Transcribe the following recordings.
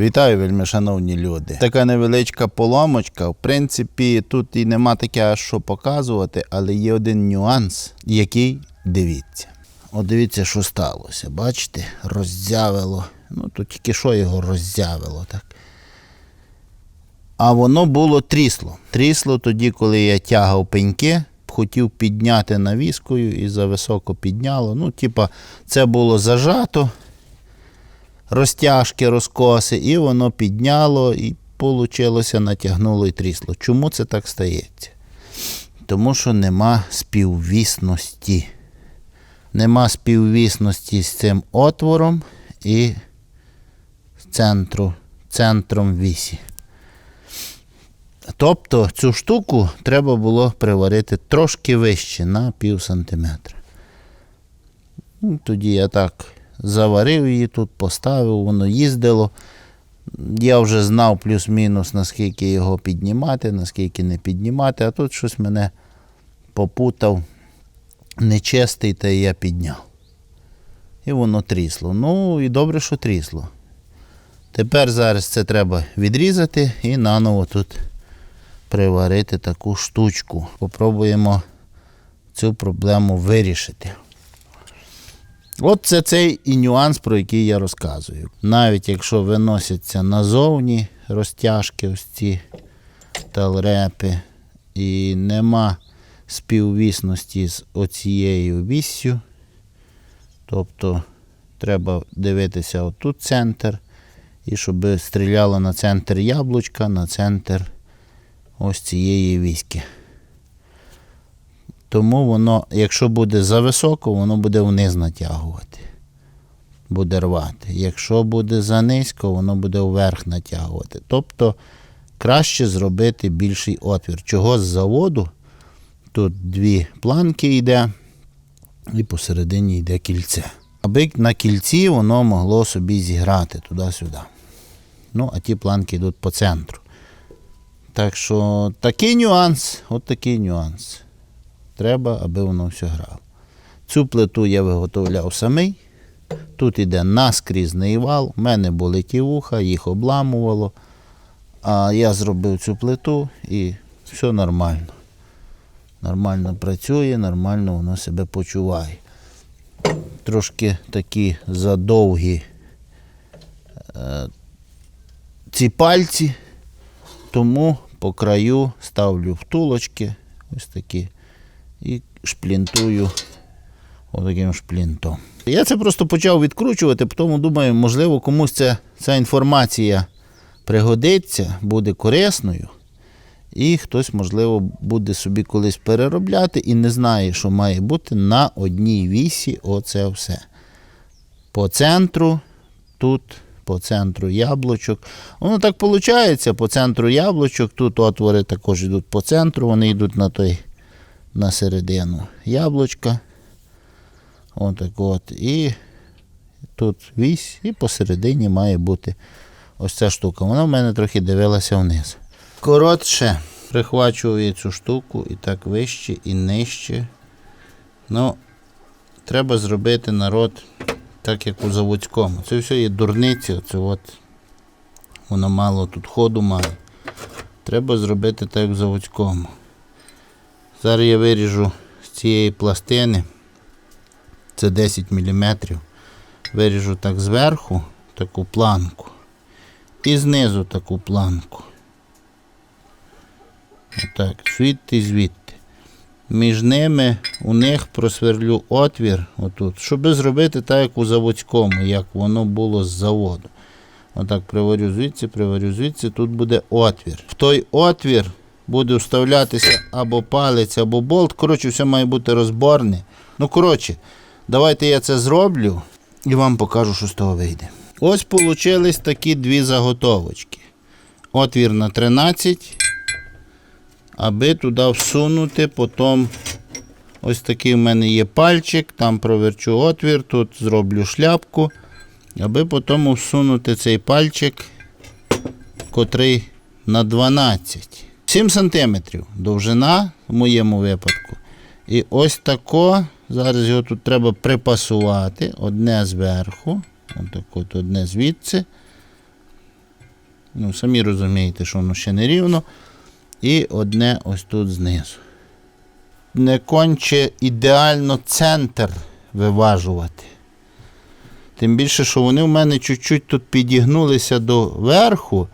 Вітаю, вельми шановні люди. Така невеличка поломочка. В принципі, тут і нема таке, що показувати, але є один нюанс, який дивіться. От дивіться, що сталося. Бачите, роззявило. Ну, тут тільки що його роззявило, так. А воно було трісло. Трісло тоді, коли я тягав пеньки, хотів підняти навіскою і зависоко підняло. Ну, типа, це було зажато розтяжки, розкоси, і воно підняло і получилося, натягнуло і трісло. Чому це так стається? Тому що нема співвісності. Нема співвісності з цим отвором і центру, центром вісі. Тобто цю штуку треба було приварити трошки вище на пів сантиметра. Ну, Тоді я так заварив її тут, поставив, воно їздило. Я вже знав плюс-мінус, наскільки його піднімати, наскільки не піднімати, а тут щось мене попутав нечистий, та я підняв. І воно трісло. Ну і добре, що трісло. Тепер зараз це треба відрізати і наново тут приварити таку штучку. Попробуємо цю проблему вирішити. От це цей і нюанс, про який я розказую. Навіть якщо виносяться назовні розтяжки, ось ці талрепи, і нема співвісності з оцією віссю, тобто треба дивитися отут центр, і щоб стріляло на центр яблучка, на центр ось цієї віськи. Тому воно, якщо буде зависоко, воно буде вниз натягувати. Буде рвати. Якщо буде занизько, воно буде вверх натягувати. Тобто краще зробити більший отвір. Чого з заводу? Тут дві планки йде, і посередині йде кільце. Аби на кільці воно могло собі зіграти туди-сюди. Ну, а ті планки йдуть по центру. Так що такий нюанс, от такий нюанс треба, аби воно все грало. Цю плиту я виготовляв самий. Тут іде наскрізний вал, у мене були ті вуха, їх обламувало. А я зробив цю плиту і все нормально. Нормально працює, нормально воно себе почуває. Трошки такі задовгі е, ці пальці, тому по краю ставлю втулочки, ось такі і шплінтую отаким шплінтом. Я це просто почав відкручувати, тому думаю, можливо, комусь ця, ця інформація пригодиться, буде корисною. І хтось, можливо, буде собі колись переробляти і не знає, що має бути на одній вісі оце все. По центру, тут, по центру яблучок. Воно так виходить, по центру яблучок, тут отвори також йдуть по центру, вони йдуть на той на середину яблучка. Отак от. І тут вісь, і посередині має бути ось ця штука. Вона в мене трохи дивилася вниз. Коротше, прихвачую цю штуку і так вище і нижче. Ну, треба зробити народ так, як у заводському. Це все є дурниці, оце от. Воно мало тут ходу має. Треба зробити так, як в заводському. Зараз я виріжу з цієї пластини. Це 10 мм. Виріжу так зверху таку планку. І знизу таку планку. Отак, звідти звідти. Між ними у них просверлю отвір, отут, щоб зробити так, як у заводському, як воно було з заводу. Отак приварю звідси, приварю звідси, тут буде отвір. В той отвір буде вставлятися або палець, або болт. Коротше, все має бути розборне. Ну, коротше, давайте я це зроблю і вам покажу, що з того вийде. Ось получились такі дві заготовочки. Отвір на 13, аби туди всунути, потім ось такий в мене є пальчик, там проверчу отвір, тут зроблю шляпку, аби потім всунути цей пальчик, котрий на 12. 7 см довжина в моєму випадку. І ось тако. Зараз його тут треба припасувати. Одне зверху. Отак от одне звідси. Ну, самі розумієте, що воно ще не рівно. І одне ось тут знизу. Не конче ідеально центр виважувати. Тим більше, що вони в мене чуть-чуть тут підігнулися до верху.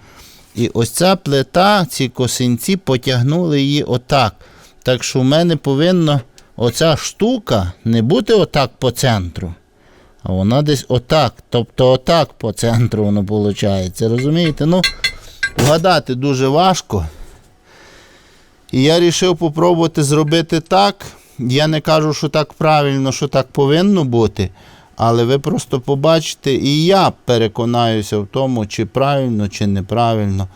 І ось ця плита, ці косинці потягнули її отак. Так що в мене повинна оця штука не бути отак по центру. А вона десь отак. Тобто отак по центру воно виходить. Розумієте? Ну, вгадати дуже важко. І я вирішив попробувати зробити так. Я не кажу, що так правильно, що так повинно бути. Але ви просто побачите, і я переконаюся в тому, чи правильно, чи неправильно.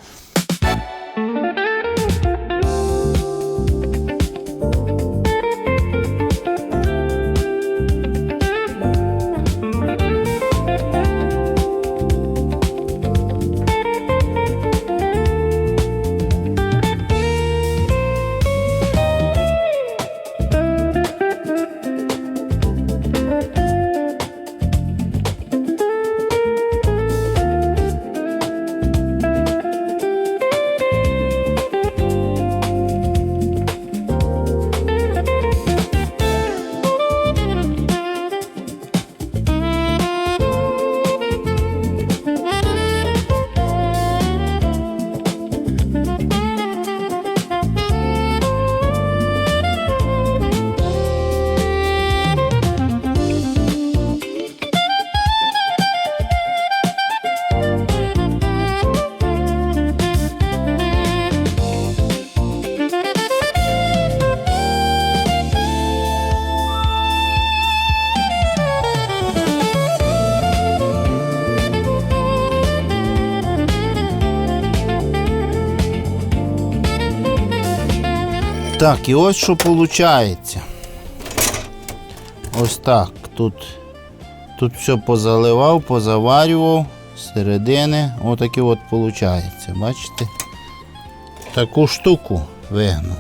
Так, і ось що виходить. Ось так. Тут, тут все позаливав, позаварював з середини. Отаке от виходить. Бачите? Таку штуку вигнув.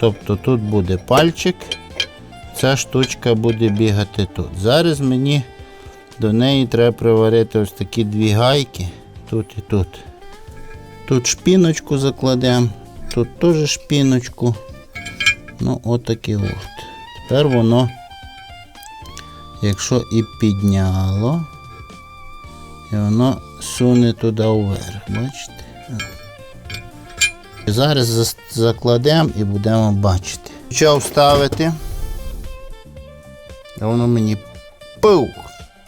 Тобто тут буде пальчик, ця штучка буде бігати тут. Зараз мені до неї треба приварити ось такі дві гайки. Тут і тут. Тут шпіночку закладемо, тут теж шпіночку. Ну, отакі от. Тепер воно, якщо і підняло, і воно суне туди вверх. Бачите? Зараз закладемо і будемо бачити. Почав ставити. А воно мені пух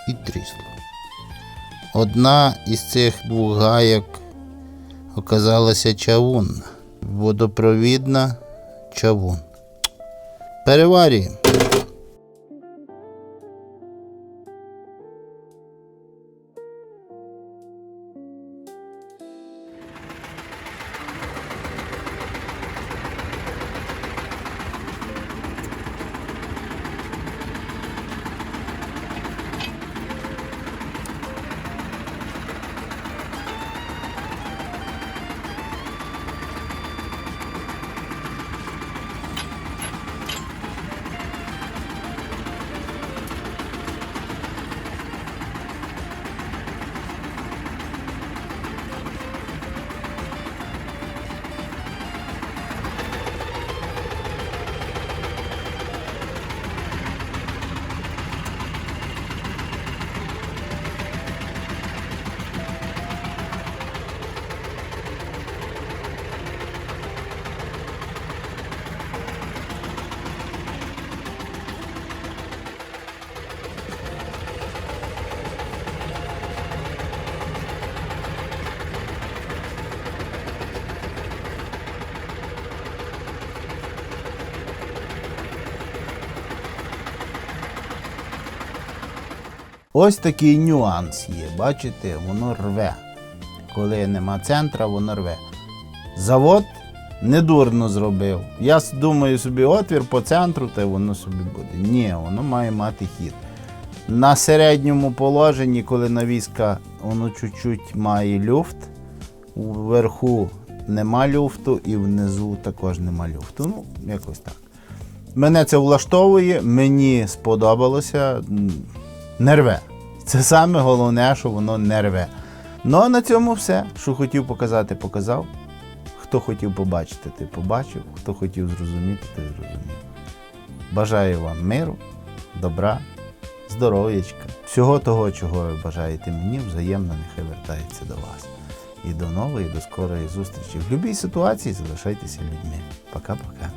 і трісло. Одна із цих двох гайок оказалася чавунна. Водопровідна чавун. Переварюємо. Ось такий нюанс є. Бачите, воно рве. Коли нема центра, воно рве. Завод недурно зробив. Я думаю собі, отвір по центру, та воно собі буде. Ні, воно має мати хід. На середньому положенні, коли навіска воно чуть-чуть має люфт, вверху нема люфту і внизу також нема люфту. Ну, якось так. Мене це влаштовує, мені сподобалося. Не рве. Це саме головне, що воно не рве. Ну а на цьому все. Що хотів показати, показав. Хто хотів побачити, той побачив. Хто хотів зрозуміти, той зрозумів. Бажаю вам миру, добра, здоров'ячка, всього того, чого ви бажаєте мені, взаємно нехай вертається до вас. І до нової, до скорої зустрічі. В будь-якій ситуації залишайтеся людьми. Пока-пока.